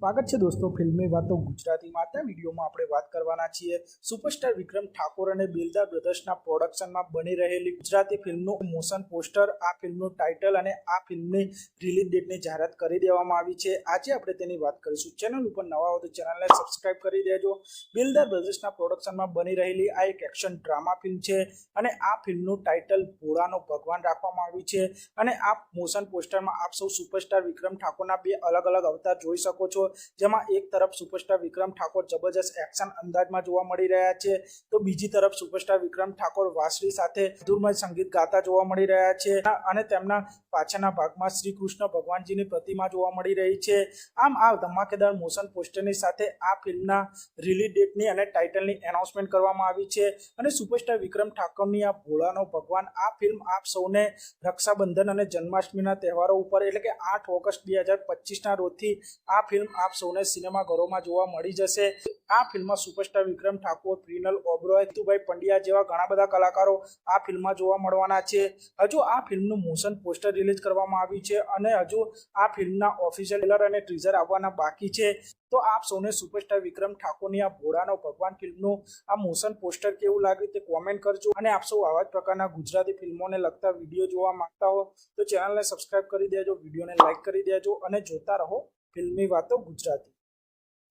સ્વાગત છે દોસ્તો, ફિલ્મી વાતો ગુજરાતીમાં આજના વિડીયોમાં આપણે વાત કરવાના છીએ સુપરસ્ટાર વિક્રમ ઠાકોર અને બિલદાર બ્રધર્સના પ્રોડક્શનમાં બની રહેલી ગુજરાતી ફિલ્મનું મોશન પોસ્ટર આ ફિલ્મનું ટાઇટલ અને આ ફિલ્મની રિલીઝ ડેટની જાહેરાત કરી દેવામાં આવી છે. આજે આપણે તેની વાત કરીશું. ચેનલ ઉપર નવા હો તો ચેનલને સબસ્ક્રાઇબ કરી દેજો. બિલદાર બ્રધર્સના પ્રોડક્શનમાં બની રહેલી આ એક એક્શન ડ્રામા ફિલ્મ છે અને આ ફિલ્મનું ટાઇટલ ભોળાનો ભગવાન રાખવામાં આવ્યું છે. અને આ મોશન પોસ્ટરમાં આપ સૌ સુપરસ્ટાર વિક્રમ ઠાકોરના બે અલગ અલગ અવતાર જોઈ શકો છો. જેમાં એક તરફ સુપરસ્ટાર વિક્રમ ઠાકોર જબરજસ્ત એક્શન અંદાજમાં જોવા મળી રહ્યા છે, તો બીજી તરફ સુપરસ્ટાર વિક્રમ ઠાકોર વાસરી સાથે મધુરમય સંગીત ગાતા જોવા મળી રહ્યા છે અને તેમના પાછળના ભાગમાં શ્રી કૃષ્ણ ભગવાનજીની પ્રતિમા જોવા મળી રહી છે. આમ આ ધમાકેદાર મોશન પોસ્ટરની સાથે આ ફિલ્મના રિલીઝ ડેટની અને ટાઇટલની એનાઉન્સમેન્ટ કરવામાં આવી છે અને સુપરસ્ટાર વિક્રમ ઠાકોરની આ ભોળાનો ભગવાન, આ ફિલ્મ આપ સૌને રક્ષાબંધન અને જન્માષ્ટમીના તહેવારો ઉપર એટલે કે આઠ ઓગસ્ટ બે હજાર પચીસના રોજથી આ ફિલ્મ આપ સૌને સિનેમાઘરોમાં જોવા મળી જશે. આ ફિલ્મમાં સુપરસ્ટાર વિક્રમ ઠાકોર, પ્રિનલ ઓબ્રોય તુભાઈ પંડ્યા જેવા ઘણા બધા કલાકારો આ ફિલ્મમાં જોવા મળવાના છે. હજુ આ ફિલ્મનું મોશન પોસ્ટર રિલીઝ કરવામાં આવ્યું છે અને હજુ આ ફિલ્મના ઓફિશિયલ ટ્રેલર અને ટીઝર આવવાના બાકી છે. તો આપ સૌને સુપરસ્ટાર વિક્રમ ઠાકોરની આ ભોળાનો ભગવાન ફિલ્મનું આ મોશન પોસ્ટર કેવું લાગ્યું તે કોમેન્ટ કરજો અને આપ સૌ આવા જ પ્રકારના ગુજરાતી ફિલ્મોને લગતા વીડિયો જોવા માંગતા હો તો ચેનલને સબસ્ક્રાઇબ કરી દેજો, વિડીયોને લાઇક કરી દેજો અને જોતા રહો ફિલ્મી વાતો ગુજરાતી.